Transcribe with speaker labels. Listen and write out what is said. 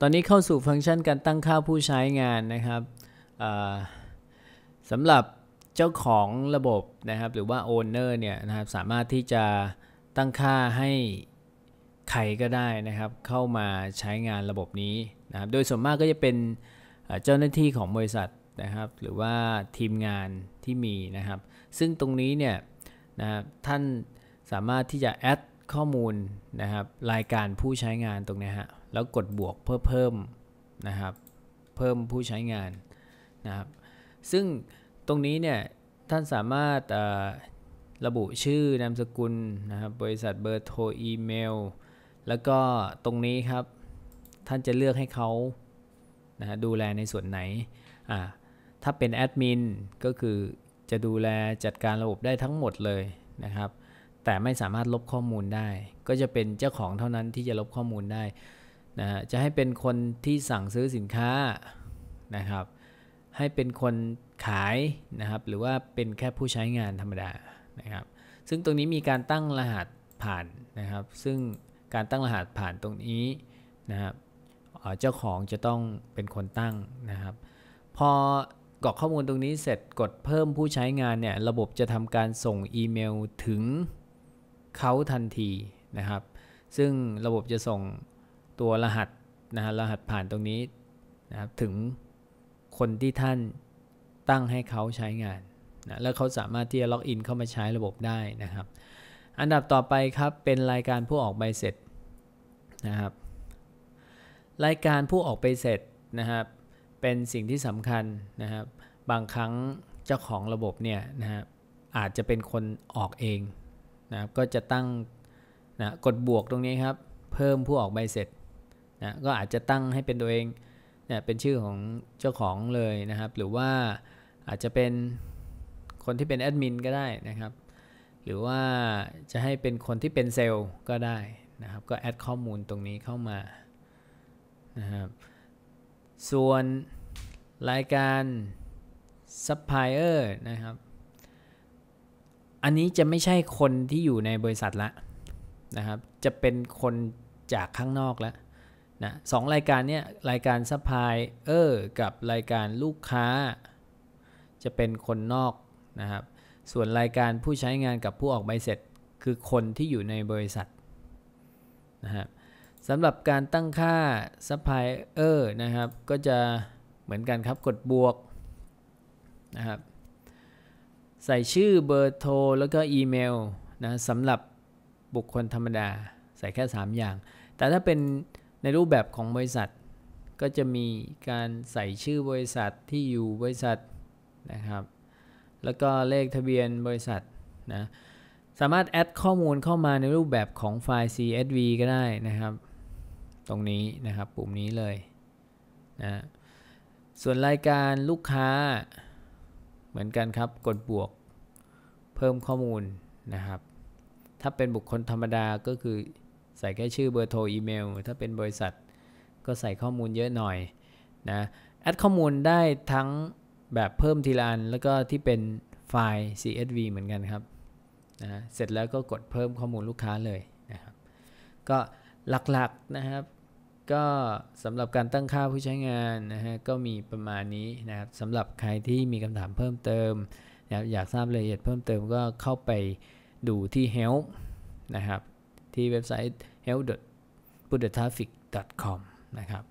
Speaker 1: ตอนนี้เข้าสู่ฟังก์ชันการตั้งค่าผู้ใช้งานนะครับสำหรับเจ้าของระบบนะครับ หรือว่า Owner เนี่ยนะครับสามารถที่จะตั้งค่าให้ใครก็ได้นะครับ เข้ามาใช้งานระบบนี้นะครับ โดยส่วนมากก็จะเป็นเจ้าหน้าที่ของบริษัทนะครับ หรือว่าทีมงานที่มีนะครับ ซึ่งตรงนี้เนี่ยนะครับท่านสามารถที่จะแอด ข้อมูลนะครับ รายการผู้ใช้งานตรงนี้ฮะแล้วกดบวกเพื่อเพิ่มนะครับ เพิ่มผู้ใช้งานนะครับ ซึ่งตรงนี้เนี่ยท่านสามารถระบุชื่อนามสกุลนะครับ บริษัทเบอร์โทรอีเมล แล้วก็ตรงนี้ครับ ท่านจะเลือกให้เขานะดูแลในส่วนไหนอ่าถ้าเป็นแอดมินก็คือจะดูแลจัดการระบบได้ทั้งหมดเลยนะครับ แต่ไม่สามารถลบข้อมูลได้ ก็จะเป็นเจ้าของเท่านั้นที่จะลบข้อมูลได้นะจะให้เป็นคนที่สั่งซื้อสินค้านะครับ ให้เป็นคนขายนะครับ หรือว่าเป็นแค่ผู้ใช้งานธรรมดานะครับ ซึ่งตรงนี้มีการตั้งรหัสผ่านนะครับ ซึ่งการตั้งรหัสผ่านตรงนี้นะครับเจ้าของจะต้องเป็นคนตั้งนะครับ พอกรอกข้อมูลตรงนี้เสร็จกดเพิ่มผู้ใช้งานเนี่ย ระบบจะทำการส่งอีเมลถึง เขาทันทีนะครับ ซึ่งระบบจะส่งตัวรหัสนะฮะรหัสผ่านตรงนี้นะครับถึงคนที่ท่านตั้งให้เขาใช้งานนะแล้วเขาสามารถที่จะล็อกอินเข้ามาใช้ระบบได้นะครับ อันดับต่อไปครับเป็นรายการผู้ออกใบเสร็จนะครับ รายการผู้ออกใบเสร็จนะครับ เป็นสิ่งที่สำคัญนะครับ บางครั้งเจ้าของระบบเนี่ยนะครับอาจจะเป็นคนออกเอง นะครับก็จะตั้งนะกดบวกตรงนี้ครับ เพิ่มผู้ออกใบเสร็จนะก็อาจจะตั้งให้เป็นตัวเองเนี่ยเป็นชื่อของเจ้าของเลยนะครับ หรือว่าอาจจะเป็นคนที่เป็นแอดมินก็ได้นะครับ หรือว่าจะให้เป็นคนที่เป็นเซลล์ก็ได้นะครับ ก็แอดข้อมูลตรงนี้เข้ามานะครับส่วนรายการซัพพลายเออร์นะครับ อันนี้จะไม่ใช่คนที่อยู่ในบริษัทละนะครับ จะเป็นคนจากข้างนอกแล้วนะสองรายการเนี้ยรายการซัพพลายเออร์กับรายการลูกค้า จะเป็นคนนอกนะครับ ส่วนรายการผู้ใช้งานกับผู้ออกใบเสร็จคือคนที่อยู่ในบริษัทนะครับสำหรับการตั้งค่าซัพพลายเออร์นะครับ ก็จะเหมือนกันครับกดบวกนะครับ ใส่ชื่อเบอร์โทรแล้วก็อีเมลนะสำหรับบุคคลธรรมดา ใส่แค่ 3 อย่าง แต่ถ้าเป็นในรูปแบบของบริษัท ก็จะมีการใส่ชื่อบริษัทที่อยู่บริษัทนะครับ แล้วก็เลขทะเบียนบริษัทนะสามารถแอดข้อมูลเข้ามาในรูปแบบของไฟล์ CSV ก็ได้นะครับ ตรงนี้นะครับปุ่มนี้เลยนะส่วนรายการลูกค้า เหมือนกันครับ กดบวกเพิ่มข้อมูลนะครับ ถ้าเป็นบุคคลธรรมดาก็คือใส่แค่ชื่อเบอร์โทรอีเมล ถ้าเป็นบริษัทก็ใส่ข้อมูลเยอะหน่อยนะแอดข้อมูลได้ทั้งแบบเพิ่มทีละอัน แล้วก็ที่เป็นไฟล์ CSV เหมือนกันครับนะเสร็จแล้วก็กดเพิ่มข้อมูลลูกค้าเลยนะครับ ก็หลักๆนะครับ ก็สำหรับการตั้งค่าผู้ใช้งานนะฮะก็มีประมาณนี้นะครับสำหรับใครที่มีคำถามเพิ่มเติมนะอยากทราบรายละเอียดเพิ่มเติมก็เข้าไปดูที่ help นะครับที่เว็บไซต์ help p u t t h e t r a f f i c c o m นะครับ